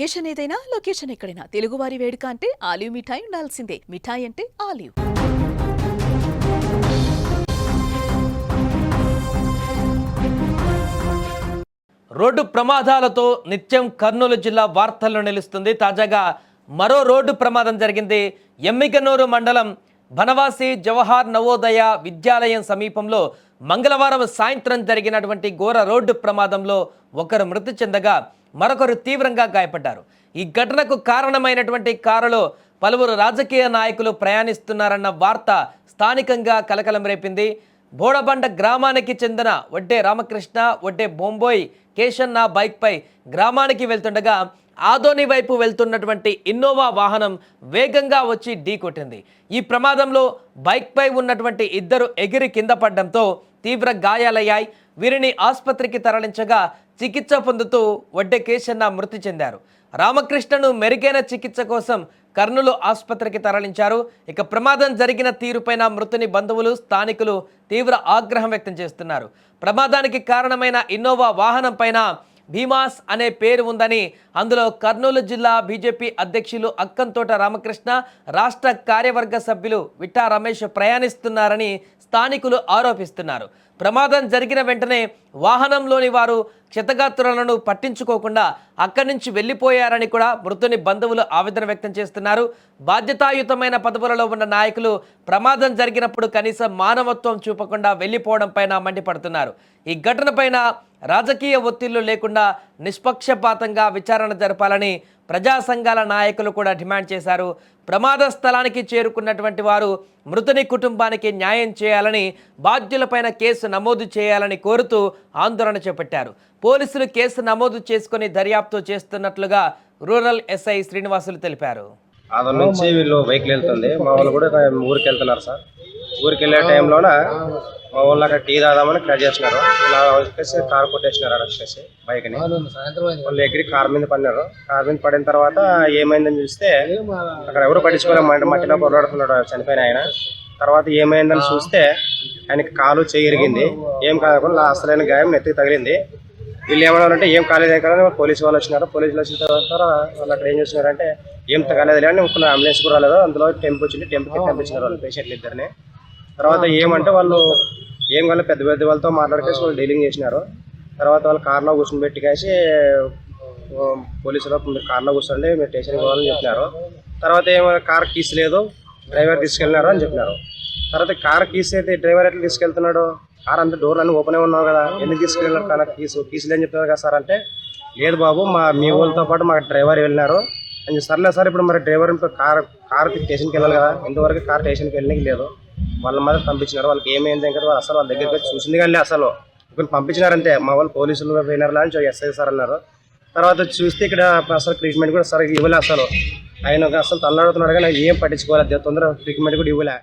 Occasion ఏదైనా location ఎక్కడైనా. తెలుగువారి వేడుక అంటే ఆలివ్ మిఠాయి ఉండాల్సిందే. మిఠాయి అంటే ఆలివ్. రోడ్డు ప్రమాదాలతో నిత్యం కర్నూలు జిల్లా వార్తల్లో నిలుస్తుంది. తాజాగా మరో రోడ్డు ప్రమాదం జరిగింది. ఎమ్మికనూరు మండలం బనవాసి జవహర్ నవోదయ విద్యాలయం సమీపంలో మంగళవారం సాయంత్రం జరిగినటువంటి ఘోర రోడ్డు ప్రమాదంలో ఒకరు మృతి చెందగా మరొకరు తీవ్రంగా గాయపడ్డారు. ఈ ఘటనకు కారణమైనటువంటి కారులో పలువురు రాజకీయ నాయకులు ప్రయాణిస్తున్నారన్న వార్త స్థానికంగా కలకలం రేపింది. బోడబండ గ్రామానికి చెందిన వడ్డే రామకృష్ణ వడ్డే బొంబోయ్ కేశన్న బైక్పై గ్రామానికి వెళ్తుండగా ఆదోని వైపు వెళ్తున్నటువంటి ఇన్నోవా వాహనం వేగంగా వచ్చి ఢీకొట్టింది ఈ ప్రమాదంలో బైక్పై ఉన్నటువంటి ఇద్దరు ఎగిరి కింద పడడంతో తీవ్ర గాయాలయ్యాయి. వీరిని ఆసుపత్రికి తరలించగా చికిత్స పొందుతూ వడ్డే కేశన్న మృతి చెందారు. రామకృష్ణను మెరుగైన చికిత్స కోసం కర్నూలు ఆసుపత్రికి తరలించారు. ఇక ప్రమాదం జరిగిన తీరుపైన మృతుని బంధువులు స్థానికులు తీవ్ర ఆగ్రహం వ్యక్తం చేస్తున్నారు. ప్రమాదానికి కారణమైన ఇన్నోవా వాహనం పైన భీమాస్ అనే పేరు ఉందని అందులో కర్నూలు జిల్లా బీజేపీ అధ్యక్షులు అక్కంతోట రామకృష్ణ రాష్ట్ర కార్యవర్గ సభ్యులు విట్టా రమేష్ ప్రయాణిస్తున్నారని స్థానికులు ఆరోపిస్తున్నారు. ప్రమాదం జరిగిన వెంటనే వాహనంలోని వారు క్షతగాత్రులను పట్టించుకోకుండా అక్కడి నుంచి వెళ్ళిపోయారని కూడా మృతుని బంధువులు ఆవేదన వ్యక్తం చేస్తున్నారు. బాధ్యతాయుతమైన పదవులలో ఉన్న నాయకులు ప్రమాదం జరిగినప్పుడు కనీసం మానవత్వం చూపకుండా వెళ్ళిపోవడం పైన మండిపడుతున్నారు. ఈ ఘటనపైన రాజకీయ ఒత్తిళ్ళు లేకుండా నిష్పక్షపాతంగా విచారణ జరపాలని ప్రజా సంఘాల నాయకులు కూడా డిమాండ్ చేశారు. ప్రమాద స్థలానికి చేరుకున్నటువంటి వారు మృతుని కుటుంబానికి న్యాయం చేయాలని బాధ్యులపైన కేసు నమోదు చేయాలని కోరుతూ ఆందోళన చేపట్టారు. పోలీసులు కేసు నమోదు చేసుకుని దర్యాప్తు చేస్తున్నట్లుగా రూరల్ ఎస్ఐ శ్రీనివాసులు తెలిపారు. నుంచి వీళ్ళు వెళ్తుంది మా వాళ్ళు కూడా ఊరికి వెళ్తున్నారు సార్. ఊరికి వెళ్ళే టైంలోన మా వాళ్ళు అక్కడ టీ తాదామని క్రాష్ చేసినారు. ఇలా వచ్చేసి కార్ కొట్టేసినారు అక్కడ వచ్చేసి బైక్ని. వాళ్ళు ఎగిరి కార్ మీద పడినారు. కార్ మీద పడిన తర్వాత ఏమైందని చూస్తే అక్కడ ఎవరు పట్టించుకోలే మట్టి మట్టిలో పొరలాడుతున్నాడు చనిపోయిన ఆయన. తర్వాత ఏమైందని చూస్తే ఆయనకి కాలు చేయి ఇరిగింది ఏం కాకుండా అసలైన గాయం నెత్తికి తగిలింది. వీళ్ళు ఏమన్నారంటే ఏం కాలేదు ఏం కాలేదు పోలీసు వాళ్ళు వచ్చినారు. పోలీసులు వచ్చిన తర్వాత వాళ్ళు అక్కడ ఏం చేస్తున్నారంటే ఏం తగలేదు అని ఒక అంబులెన్స్ కూడా రాలేదు. అందులో టెంపో వచ్చింది. టెంపోకి పంపించినారు వాళ్ళు పేషెంట్లు ఇద్దరిని. తర్వాత ఏమంటే వాళ్ళు ఏం కాలేదు పెద్ద పెద్ద వాళ్ళతో మాట్లాడుకేసి వాళ్ళు డీలింగ్ చేసినారు. తర్వాత వాళ్ళు కార్లో కూర్చొని పెట్టికేసి పోలీసులు మీరు కార్లో కూర్చోండి మీరు స్టేషన్కి పోవాలని చెప్పినారు. తర్వాత ఏమో కార్ కీస్ లేదు డ్రైవర్ తీసుకెళ్ళినారు అని చెప్పినారు. తర్వాత కార్ కీస్ అయితే డ్రైవర్ ఎట్లా తీసుకెళ్తున్నాడు? కార్ అంతా డోర్లు అన్ని ఓపెన్ ఉన్నావు కదా ఎందుకు తీసుకెళ్ళినారు కానీ కీసు కీసులు అని చెప్తున్నారు కదా సార్ అంటే లేదు బాబు మా మీ వాళ్ళతో పాటు మా డ్రైవర్ వెళ్ళినారు. అని సర్లే సార్ ఇప్పుడు మరి డ్రైవర్ కార్ కార్ స్టేషన్కి వెళ్ళాలి కదా ఇంతవరకు కార్ స్టేషన్కి వెళ్ళడానికి లేదు. వాళ్ళ మాత్రం పంపించినారు. వాళ్ళకి ఏమైంది ఇంకా వాళ్ళు అసలు వాళ్ళ దగ్గరికి వచ్చి చూసింది కానీ అసలు. ఇక్కడ పంపించినారంటే మా వాళ్ళు పోలీసులు పోయినారు అని ఎస్ఐ సార్ అన్నారు. తర్వాత వచ్చి చూస్తే ఇక్కడ అసలు ట్రీట్మెంట్ కూడా సరిగ్గా ఇవ్వలే అసలు. ఆయన అసలు తల్లాడుతున్నాడు కానీ ఏం పట్టించుకోవాలి? తొందరగా ట్రీట్మెంట్ కూడా ఇవ్వలే.